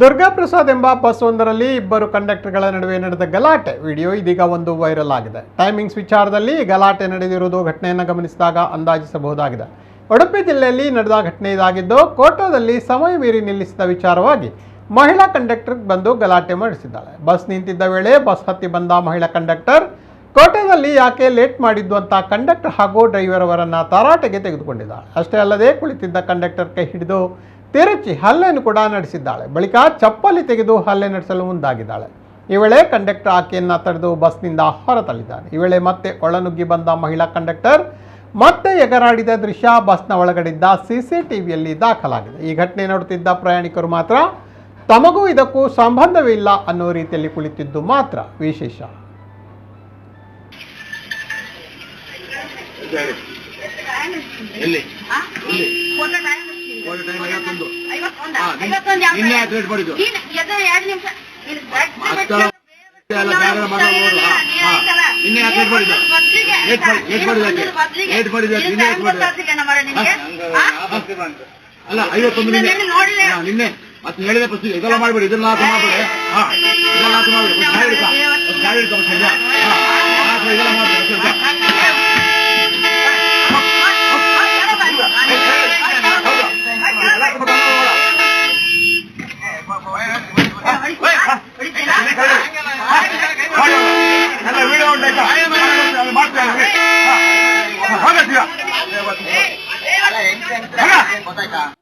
ದುರ್ಗಾ ಪ್ರಸಾದ್ ಎಂಬ ಬಸ್ ಒಂದರಲ್ಲಿ ಇಬ್ಬರು ಕಂಡಕ್ಟರ್ಗಳ ನಡುವೆ ನಡೆದ ಗಲಾಟೆ. ವಿಡಿಯೋ ಇದೀಗ ಒಂದು ವೈರಲ್ ಆಗಿದೆ. ಟೈಮಿಂಗ್ಸ್ ವಿಚಾರದಲ್ಲಿ ಗಲಾಟೆ ನಡೆದಿರುವುದು ಘಟನೆಯನ್ನು ಗಮನಿಸಿದಾಗ ಅಂದಾಜಿಸಬಹುದಾಗಿದೆ. ಉಡುಪಿ ಜಿಲ್ಲೆಯಲ್ಲಿ ನಡೆದ ಘಟನೆ ಇದಾಗಿದ್ದು, ಕೋಟಾದಲ್ಲಿ ಸಮಯ ಮೀರಿ ನಿಲ್ಲಿಸಿದ ವಿಚಾರವಾಗಿ ಮಹಿಳಾ ಕಂಡಕ್ಟರ್ ಬಂದು ಗಲಾಟೆ ಮಾಡಿಸಿದ್ದಾಳೆ. ಬಸ್ ನಿಂತಿದ್ದ ವೇಳೆ ಬಸ್ ಹತ್ತಿ ಬಂದ ಮಹಿಳಾ ಕಂಡಕ್ಟರ್ ಕೋಟೆಯಲ್ಲಿ ಯಾಕೆ ಲೇಟ್ ಮಾಡಿದ್ದು ಅಂತ ಕಂಡಕ್ಟರ್ ಹಾಗೂ ಡ್ರೈವರ್ ಅವರನ್ನು ತರಾಟೆಗೆ ತೆಗೆದುಕೊಂಡಿದ್ದಾಳೆ. ಅಷ್ಟೇ ಅಲ್ಲದೆ ಕುಳಿತಿದ್ದ ಕಂಡಕ್ಟರ್ ಕೈ ಹಿಡಿದು ತಿರುಚಿ ಹಲ್ಲೆಯನ್ನು ಕೂಡ ನಡೆಸಿದ್ದಾಳೆ. ಬಳಿಕ ಚಪ್ಪಲಿ ತೆಗೆದು ಹಲ್ಲೆ ನಡೆಸಲು ಮುಂದಾಗಿದ್ದಾಳೆ. ಈ ವೇಳೆ ಕಂಡಕ್ಟರ್ ಆಕೆಯನ್ನು ತಡೆದು ಬಸ್ನಿಂದ ಹೊರತಲ್ಲಿದ್ದಾನೆ. ಈ ವೇಳೆ ಮತ್ತೆ ಒಳನುಗ್ಗಿ ಬಂದ ಮಹಿಳಾ ಕಂಡಕ್ಟರ್ ಮತ್ತೆ ಎಗರಾಡಿದ ದೃಶ್ಯ ಬಸ್ನ ಒಳಗಡಿದ್ದ ಸಿಸಿಟಿವಿಯಲ್ಲಿ ದಾಖಲಾಗಿದೆ. ಈ ಘಟನೆ ನೋಡುತ್ತಿದ್ದ ಪ್ರಯಾಣಿಕರು ಮಾತ್ರ ತಮಗೂ ಇದಕ್ಕೂ ಸಂಬಂಧವಿಲ್ಲ ಅನ್ನೋ ರೀತಿಯಲ್ಲಿ ಕುಳಿತಿದ್ದು ಮಾತ್ರ ವಿಶೇಷ. ಎಲ್ಲಿ? ಮಾಡೋ ಹೋದ್ರು. ಹಾ, ಹಾ. ನಿನ್ನೆ ಯಾಕೆ ಲೇಟ್ ಮಾಡಿದ್ದು? ಏಟ್ ಲೇಟ್ ಮಾಡಿ- ಲೇಟ್ ಮಾಡಿದ್ದು ಯಾಕೆ? ಬದ್ಲಿಗೆ. ಲೇಟ್ ಮಾಡಿದ್ದು ಯಾಕೆ? ನೀನು ನಿನ್ನೆ ಲೇಟ್ ಮಾಡಿದ್ದು? ಆ? ಅಲ್ಲ ಐವತ್ತೊಂದು ನಿನ್ನೆ ನಿನ್ನೆ ಮತ್ತೆ ಹೇಳಿದೆ ಫಸ್ಟ್ ಇದೆಲ್ಲ ಮಾಡ್ಬೇಡಿ ಇದನ್ನ ಮಾಡ್ಬೇಡಿ ಹಾ ಇದೆಲ್ಲ ಮಾಡ್ಬೇಡಿ ಗಾಡಿ ಹಿಡ್ಕ ಗಾಡಿ ಹಿಡ್ಕ 我在家